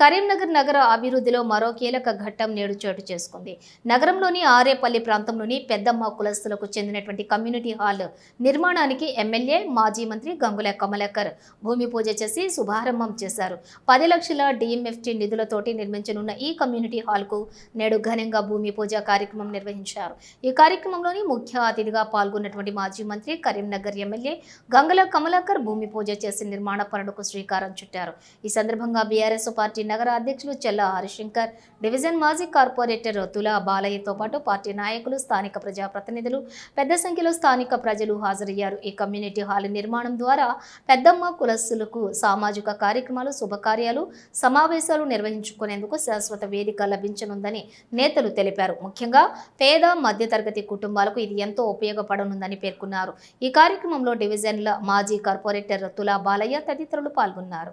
కరీంనగర్ నగర అభివృద్ధిలో మరో కీలక ఘట్టం నేడు చోటు చేసుకుంది. నగరంలోని ఆరేపల్లి ప్రాంతంలోని పెద్దమ్మ కులస్తులకు చెందినటువంటి కమ్యూనిటీ హాల్ నిర్మాణానికి ఎమ్మెల్యే మాజీ మంత్రి గంగుల కమలాకర్ భూమి పూజ చేసి శుభారంభం చేశారు. పది లక్షల డిఎంఎఫ్టీ నిధులతోటి నిర్మించనున్న ఈ కమ్యూనిటీ హాల్కు నేడు ఘనంగా భూమి పూజ కార్యక్రమం నిర్వహించారు. ఈ కార్యక్రమంలోని ముఖ్య అతిథిగా పాల్గొన్నటువంటి మాజీ మంత్రి కరీంనగర్ ఎమ్మెల్యే గంగుల కమలాకర్ భూమి పూజ చేసి నిర్మాణ పనులకు శ్రీకారం చుట్టారు. ఈ సందర్భంగా బీఆర్ఎస్ పార్టీ నగర అధ్యక్షులు చెల్ల హరిశంకర్ డివిజన్ మాజీ కార్పొరేటర్ తులా బాలయ్యతో పాటు పార్టీ నాయకులు స్థానిక ప్రజాప్రతినిధులు పెద్ద సంఖ్యలో స్థానిక ప్రజలు హాజరయ్యారు. ఈ కమ్యూనిటీ హాల్ నిర్మాణం ద్వారా పెద్దమ్మ కులస్తులకు సామాజిక కార్యక్రమాలు శుభకార్యాలు సమావేశాలు నిర్వహించుకునేందుకు శాశ్వత వేదిక లభించనుందని నేతలు తెలిపారు. ముఖ్యంగా పేద మధ్యతరగతి కుటుంబాలకు ఇది ఎంతో ఉపయోగపడనుందని పేర్కొన్నారు. ఈ కార్యక్రమంలో డివిజన్ల మాజీ కార్పొరేటర్ తులా బాలయ్య తదితరులు పాల్గొన్నారు.